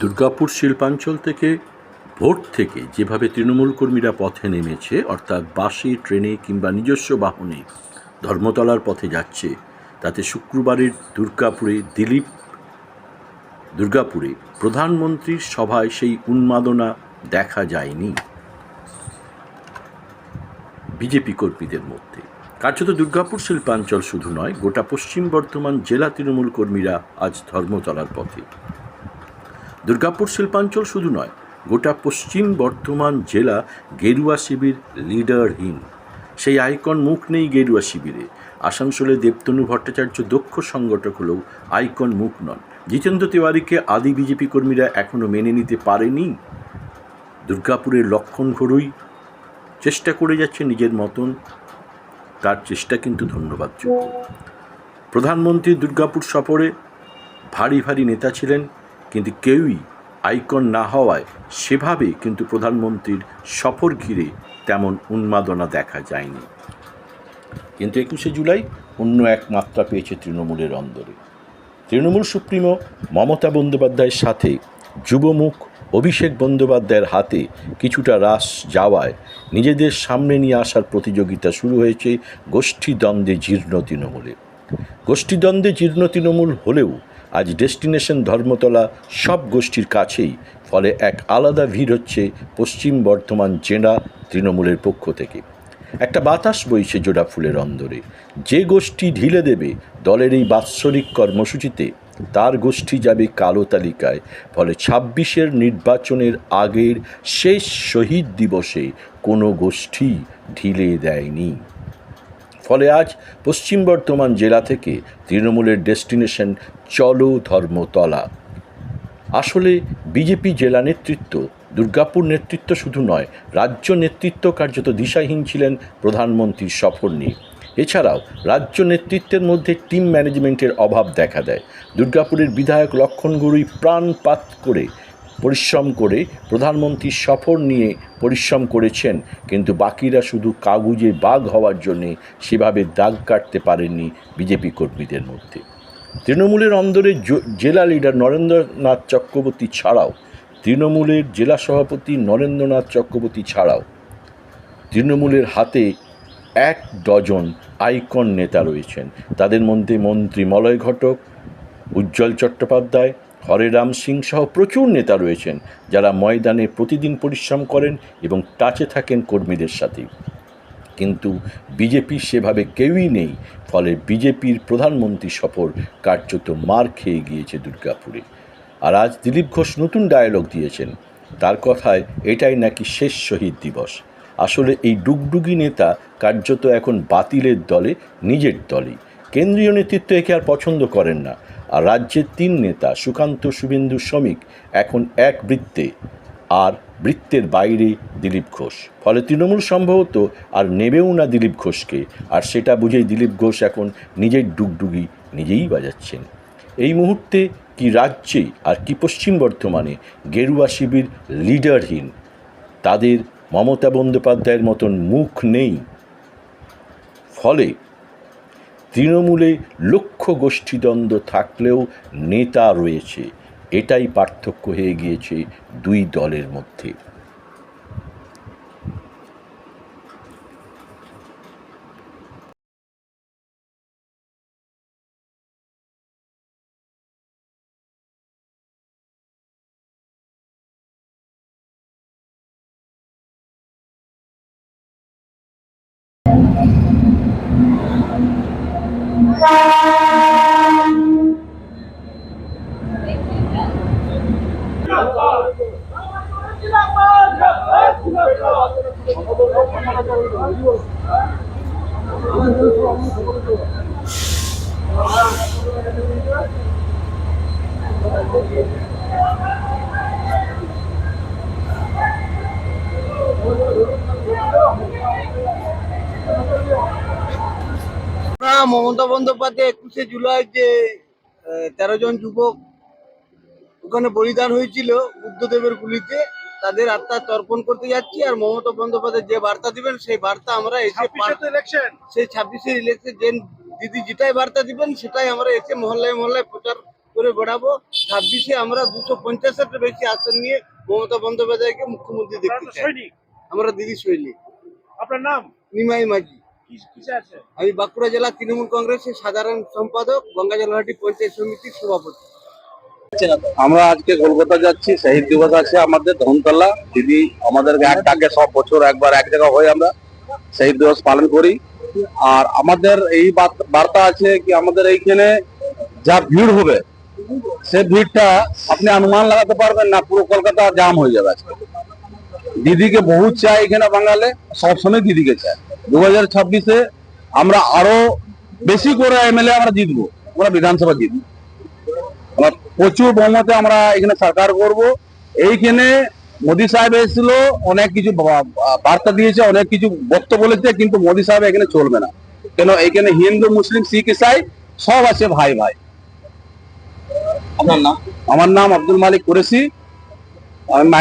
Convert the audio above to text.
দুর্গাপুর শিল্পাঞ্চল থেকে ভোট থেকে যেভাবে তৃণমূল কর্মীরা পথে নেমেছে, অর্থাৎ বাসে, ট্রেনে কিংবা নিজস্ব বাহনে ধর্মতলার পথে যাচ্ছে, তাতে শুক্রবারের দুর্গাপুরে দিলীপ, দুর্গাপুরে প্রধানমন্ত্রীর সভায় সেই উন্মাদনা দেখা যায়নি। বিজেপি কর্মীদের মধ্যে। কার্যত দুর্গাপুর শিল্পাঞ্চল শুধু নয়, গোটা পশ্চিম বর্ধমান জেলা তৃণমূল কর্মীরা আজ ধর্মতলার পথে। দুর্গাপুর শিল্পাঞ্চল শুধু নয়, গোটা পশ্চিম বর্ধমান জেলা গেরুয়া শিবির লিডারহীন সেই আইকন মুখ নেই গেরুয়া শিবিরে। আসানসোলে দেবতনু ভট্টাচার্য দক্ষ সংগঠক হলেও আইকন মুখ নন। জিতেন্দ্র তিওয়ারিকে আদি বিজেপি কর্মীরা এখনও মেনে নিতে পারেনি। দুর্গাপুরের লক্ষণ ঘরুই চেষ্টা করে যাচ্ছে নিজের মতন। তার চেষ্টা কিন্তু ধন্যবাদযোগ্য প্রধানমন্ত্রী দুর্গাপুর সফরে ভারী ভারী নেতা ছিলেন। কিন্তু কেউই আইকন না হওয়ায় সেভাবে কিন্তু প্রধানমন্ত্রীর সফর ঘিরে তেমন উন্মাদনা দেখা যায়নি। কিন্তু একুশে জুলাই অন্য এক মাত্রা পেয়েছে তৃণমূলের অন্দরে। তৃণমূল সুপ্রিমো মমতা বন্দ্যোপাধ্যায়ের সাথে যুবমুখ অভিষেক বন্দ্যোপাধ্যায়ের হাতে কিছুটা হ্রাস যাওয়ায় নিজেদের সামনে নিয়ে আসার প্রতিযোগিতা শুরু হয়েছে গোষ্ঠীদ্বন্দ্বে জীর্ণ তৃণমূলে। গোষ্ঠীদ্বন্দ্বে জীর্ণ তৃণমূল হলেও আজ ডেস্টিনেশন ধর্মতলা সব গোষ্ঠীর কাছেই, ফলে এক আলাদা ভিড় হচ্ছে পশ্চিম বর্ধমান জেলা তৃণমূলের পক্ষ থেকে। একটা বাতাস বইছে জোড়া ফুলের অন্দরে। যে গোষ্ঠী ঢিলে দেবে দলের এই বাৎসরিক কর্মসূচিতে, তার গোষ্ঠী যাবে কালো তালিকায়, ফলে ছাব্বিশের নির্বাচনের আগের শেষ শহীদ দিবসে কোনো গোষ্ঠী ঢিলে দেয়নি। ফলে আজ পশ্চিম বর্ধমান জেলা থেকে তৃণমূলের ডেস্টিনেশন চলো ধর্মতলা আসলে বিজেপি জেলা নেতৃত্ব, দুর্গাপুর নেতৃত্ব শুধু নয়, রাজ্য নেতৃত্ব কার্যত দিশাহীন ছিলেন প্রধানমন্ত্রীর সফর নিয়ে। এছাড়াও রাজ্য নেতৃত্বের মধ্যে টিম ম্যানেজমেন্টের অভাব দেখা দেয়। দুর্গাপুরের বিধায়ক লক্ষণ গুরুই প্রাণপাত করে পরিশ্রম করে প্রধানমন্ত্রীর সফর নিয়ে পরিশ্রম করেছেন, কিন্তু বাকিরা শুধু কাগুজে বাঘ হওয়ার জন্যে সেভাবে দাগ কাটতে পারেননি বিজেপি কর্মীদের মধ্যে। তৃণমূলের অন্দরে জেলা লিডার নরেন্দ্রনাথ চক্রবর্তী ছাড়াও, তৃণমূলের জেলা সভাপতি নরেন্দ্রনাথ চক্রবর্তী ছাড়াও তৃণমূলের হাতে এক ডজন আইকন নেতা রয়েছেন। তাদের মধ্যে মন্ত্রী মলয় ঘটক, উজ্জ্বল চট্টোপাধ্যায় হরেরাম সিং সহ প্রচুর নেতা রয়েছেন যারা ময়দানে প্রতিদিন পরিশ্রম করেন এবং টাচে থাকেন কর্মীদের সাথে। কিন্তু বিজেপি সেভাবে কেউই নেই, ফলে বিজেপির প্রধানমন্ত্রী সফর কার্যত মার খেয়ে গিয়েছে দুর্গাপুরে। আর আজ দিলীপ ঘোষ নতুন ডায়ালগ দিয়েছেন। তার কথায় এটাই নাকি শেষ শহীদ দিবস। আসলে এই ডুগডুগি নেতা কার্যত এখন বাতিলের দলে, নিজের দলেই। কেন্দ্রীয় নেতৃত্ব একে আর পছন্দ করেন না। আর রাজ্যের তিন নেতা, সুকান্ত শুভেন্দু শ্রমিক, এখন এক বৃত্তে, আর বৃত্তের বাইরে দিলীপ ঘোষ। ফলে তৃণমূল সম্ভবত আর নেবেও না দিলীপ ঘোষকে, আর সেটা বুঝেই দিলীপ ঘোষ এখন নিজের ডুগডুগি নিজেই বাজাচ্ছেন। এই মুহূর্তে কি রাজ্যে আর কি পশ্চিম বর্ধমানে গেরুয়া শিবির লিডারহীন? তাদের মমতা বন্দ্যোপাধ্যায়ের মতন মুখ নেই। ফলে তৃণমূলে লক্ষ গোষ্ঠীদ্বন্দ্ব থাকলেও নেতা রয়েছে। এটাই পার্থক্য হয়ে গিয়েছে দুই দলের মধ্যে। না মমতা বন্দ্যোপাধ্যায় একুশে জুলাই যে তেরো জন যুবক ওখানে বলিদান হয়েছিল বুদ্ধদেবের গুলিতে তাদের আত্মা তর্পণ করতে যাচ্ছি আর মমতা বন্দ্যোপাধ্যায় যে বার্তা দিবেন সেই বার্তা আমরা এসে সেই ছাব্বিশের ইলেকশন যে দিদি যেটাই বার্তা দিবেন সেটাই আমরা এসে মহল্লায় মহল্লায় প্রচার করে বেড়াবো। ছাব্বিশে আমরা দুশো পঞ্চাশের বেশি আসন নিয়ে মমতা বন্দ্যোপাধ্যায়কে মুখ্যমন্ত্রী দেখতে চাই। আমরা দিদি সৈনিক। আপনার নাম? নিমাই মাঝি। আমি বাঁকুড়া জেলা তৃণমূল কংগ্রেসের সাধারণ সম্পাদক গঙ্গা গঙ্গাজলহাটি পঞ্চায়েত সমিতির সভাপতি। আমরা আজকে কলকাতা যাচ্ছি শহীদ দিবস আছে আমাদের ধনতলা। দিদি আমাদেরকে এক ডাকে সব বছর একবার এক জায়গা হয়ে আমরা শহীদ দিবস পালন করি। আর আমাদের এই বার্তা আছে কি আমাদের এইখানে যা ভিড় হবে সে ভিড়টা আপনি অনুমান লাগাতে পারবেন না পুরো কলকাতা জাম হয়ে যাবে আজকে। দিদিকে বহুত চায় এখানে বাঙালে সবসময় দিদিকে চাই দু হাজার ছাব্বিশে আমরা আরও বেশি করে এমএলএ আমরা জিতবো আমরা বিধানসভা জিতবো। আমরা প্রচুর বহুমতে আমরা এখানে সরকার করব। এইখানে মোদি সাহেব এসেছিল অনেক কিছু বার্তা দিয়েছে অনেক কিছু বক্তব্য বলেছে কিন্তু মোদি সাহেব এখানে চলবে না। কেন এখানে হিন্দু মুসলিম শিখ ইসাই সব আছে ভাই ভাই। আপনার নাম? আমার নাম আব্দুল মালিক কুরেশি। আমি